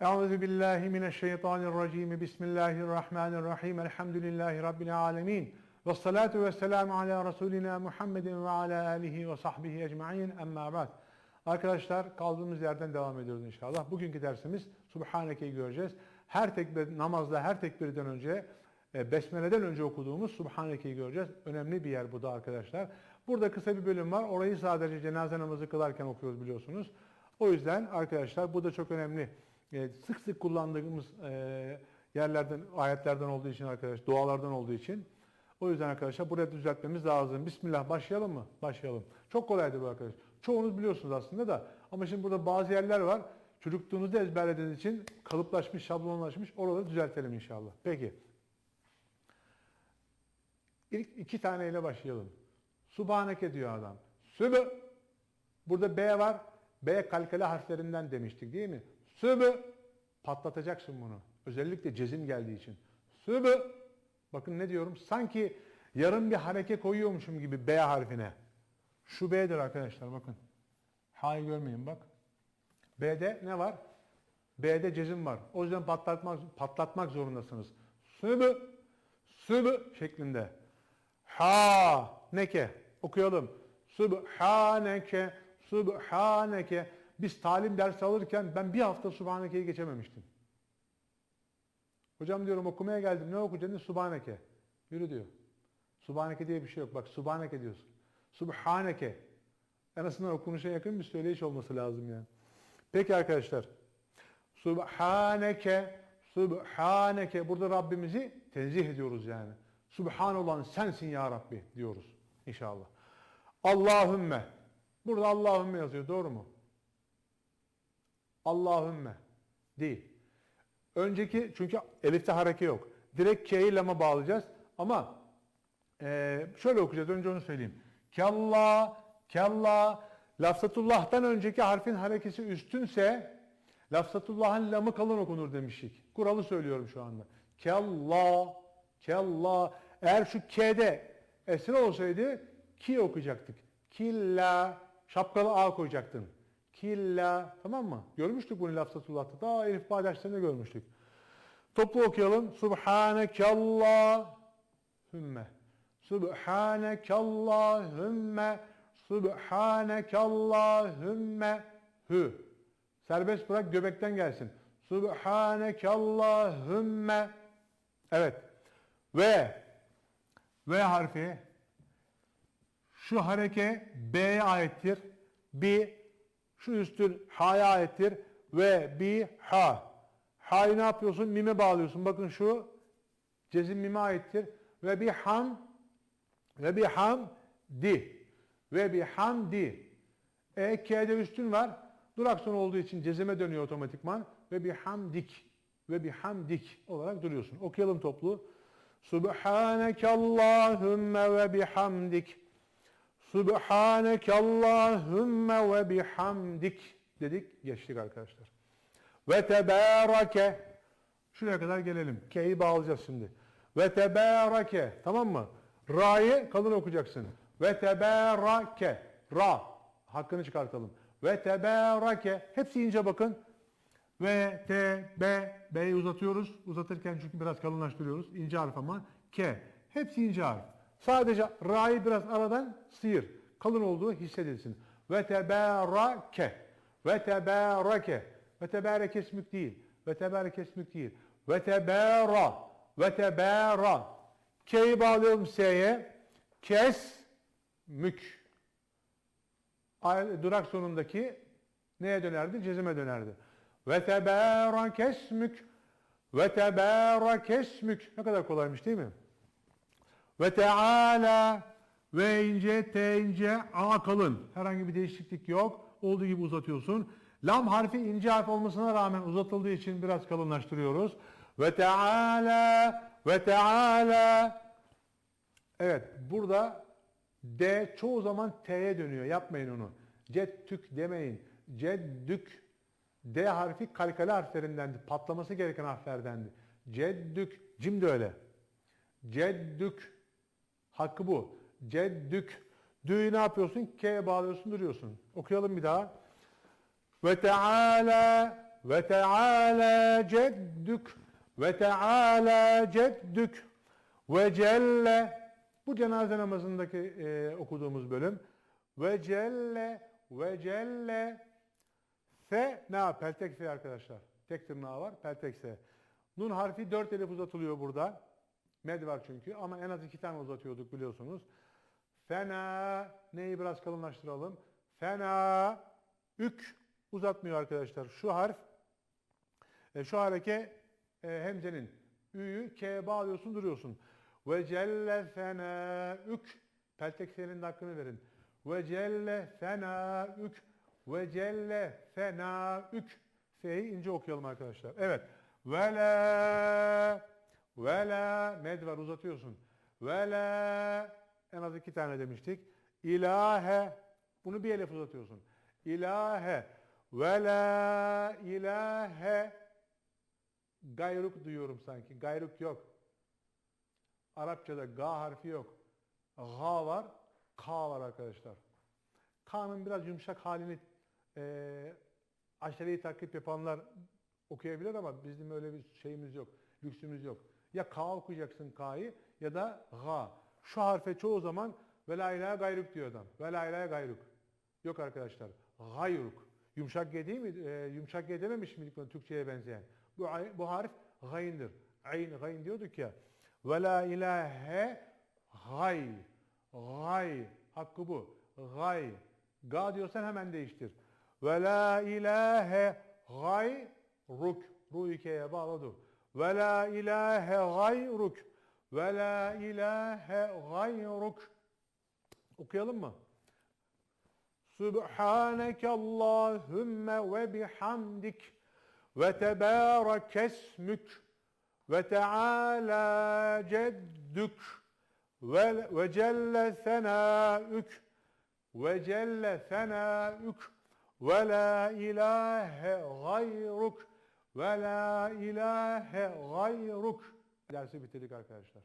Euzu billahi mineşşeytanirracim. Bismillahirrahmanirrahim. Elhamdülillahi rabbil alamin. Ves salatu vesselamu ala rasulina Muhammedin ve ala alihi ve sahbihi ecmaîn. Emma ba'd. Arkadaşlar kaldığımız yerden devam ediyoruz inşallah. Bugünkü dersimiz Subhaneke'yi göreceğiz. Her tekbir namazda her tekbirden önce e, Besmele'den önce okuduğumuz Subhaneke'yi göreceğiz. Önemli bir yer bu da arkadaşlar. Burada kısa bir bölüm var. Orayı sadece cenaze namazı kılarken okuyoruz biliyorsunuz. O yüzden arkadaşlar bu da çok önemli. E, Sık sık kullandığımız e, yerlerden, ayetlerden olduğu için arkadaş, dualardan olduğu için. O yüzden arkadaşlar buraya düzeltmemiz lazım. Bismillah başlayalım mı? Başlayalım. Çok kolaydır bu arkadaş. Çoğunuz biliyorsunuz aslında da. Ama şimdi burada bazı yerler var. Çocukluğunuzda ezberlediğiniz için kalıplaşmış, şablonlaşmış. Oraları düzeltelim inşallah. Peki. İlk iki taneyle başlayalım. Subhaneke diyor adam. Sübü. Burada B var. B kalkale harflerinden demiştik değil mi? Sübü. Patlatacaksın bunu. Özellikle cezim geldiği için. Sübü. Bakın ne diyorum? Sanki yarım bir hareke koyuyormuşum gibi B harfine. Şu B'dir arkadaşlar bakın. Ha'yı görmeyin bak. B'de ne var? B'de cezim var. O yüzden patlatmak, patlatmak zorundasınız. Sübü. Sübü şeklinde. Ha neke. Okuyalım. Subhaneke. Subhaneke. Biz talim dersi alırken ben bir hafta Subhaneke'yi geçememiştim. Hocam diyorum okumaya geldim. Ne okuyacaksın? Subhaneke. Yürü diyor. Subhaneke diye bir şey yok. Bak Subhaneke diyorsun. Subhaneke. En azından okunuşa yakın bir söyleyiş olması lazım yani. Peki arkadaşlar. Subhaneke. Subhaneke. Burada Rabbimizi tenzih ediyoruz yani. Subhan olan sensin ya Rabbi diyoruz inşallah. Allahümme. Burada Allahümme yazıyor doğru mu? Allahümme değil. Önceki çünkü elifte hareke yok. Direkt K'yi lama bağlayacağız. Ama e, şöyle okuyacağız. Önce onu söyleyeyim. Kalla, kalla. Lafzatullah'tan önceki harfin harekesi üstünse Lafzatullah'ın lamı kalın okunur demiştik. Kuralı söylüyorum şu anda. Kalla, kalla. Eğer şu K'de esre olsaydı ki okuyacaktık. Killa, şapkalı A koyacaktın. Killa, tamam mı? Görmüştük bunu Lafzatullah'ta. Daha Elif Bağ derslerinde görmüştük. Toplu okuyalım. Subhanekallahümme. Subhanekallahümme. Subhanekallahümme. Hü. Serbest bırak göbekten gelsin. Subhanekallahümme. Evet. Ve V harfi şu hareke B'ye aittir. Bir şu üstün H'ya aittir. Ve bir Ha. Ha'yı ne yapıyorsun? Mime bağlıyorsun. Bakın şu cezim mime aittir. Ve bir ham ve bir ham di. Ve bir ham di. E, K'de üstün var. Durak son olduğu için cezime dönüyor otomatikman. Ve bir hamdik. Ve bir hamdik olarak duruyorsun. Okuyalım toplu. Subhaneke Allahümme ve bihamdik. Subhaneke Allahümme ve bihamdik dedik. Geçtik arkadaşlar. Ve tebareke. Şuraya kadar gelelim. K'yi bağlayacağız şimdi. Ve tebareke. Tamam mı? Ra'yı kalın okuyacaksın. Ve tebareke. Ra. Hakkını çıkartalım. Ve tebareke. Hepsi ince bakın. Ve, T, B, B'yi uzatıyoruz. Uzatırken çünkü biraz kalınlaştırıyoruz. İnce harf ama. K. Hepsi ince harf. Sadece Ra'yı biraz aradan sıyır. Kalın olduğu hissedilsin. Ve tebareke. Ve tebareke. Ve tebareke ismük değil. Ve tebareke ismük değil. Ve tebara. Ve tebara. K'yi bağlayalım S'ye. Kes. Mük. Durak sonundaki neye dönerdi? Cezime dönerdi. Ve tebareke esmük. Ve tebareke esmük. Ne kadar kolaymış değil mi? Ve teala ve ince, te ince, a kalın. Herhangi bir değişiklik yok. Olduğu gibi uzatıyorsun. Lam harfi ince harf olmasına rağmen uzatıldığı için biraz kalınlaştırıyoruz. Ve teala ve teala. Evet burada D çoğu zaman T'ye dönüyor. Yapmayın onu. Cettük demeyin. Ceddük. D harfi kalkale harflerindendi. Patlaması gereken harflerdendi. Ceddük. Cim de öyle. Ceddük. Hakkı bu. Ceddük. Dü'yü ne yapıyorsun? K'ye bağlıyorsun duruyorsun. Okuyalım bir daha. Ve Teala ve teala ceddük ve teala ceddük ve celle bu cenaze namazındaki e, okuduğumuz bölüm ve celle ve celle F ne? Peltek F arkadaşlar. Tek tırnağı var. Peltek S. Nun harfi dört elif uzatılıyor burada. Med var çünkü ama en az iki tane uzatıyorduk biliyorsunuz. Fena neyi biraz kalınlaştıralım. Fena ük uzatmıyor arkadaşlar. Şu harf e, şu hareke e, hemzenin ü'yü k'ye bağlıyorsun duruyorsun. Ve celle fena ük peltek senin de hakkını verin. Ve celle fena ük ve celle fena ük F'yi ince okuyalım arkadaşlar. Evet. Ve la ve la med var uzatıyorsun. Ve la en az iki tane demiştik. İlahe bunu bir elif uzatıyorsun. İlahe ve la ilahe gayruk duyuyorum sanki. Gayruk yok. Arapçada ga harfi yok. Ga var, ka var arkadaşlar. K'nın biraz yumuşak halini e, aşireyi takip yapanlar okuyabilir ama bizim öyle bir şeyimiz yok. Lüksümüz yok. Ya K okuyacaksın K'yı ya da Ga. Şu harfe çoğu zaman ve la ilahe gayruk diyor adam. Ve la ilahe gayruk. Yok arkadaşlar. Gayruk. Yumuşak G değil mi? E, yumuşak G dememiş miydik Türkçe'ye benzeyen? Bu, bu harf gayndır. Ayn, gayn diyorduk ya. Ve la ilahe gay. Gay. Hakkı bu. Gay. Ga diyorsan hemen değiştir. Ve la ilahe gayruk. Ru ikeye bağladı. Ve la ilahe gayruk. Ve la ilahe gayruk. Okuyalım mı? Subhaneke Allahümme ve bihamdik ve tebârek esmük ve teâlâ ceddük ve, ve celle senâük ve celle senâük ve la ilahe gayruk ve la ilahe gayruk dersi bitirdik arkadaşlar.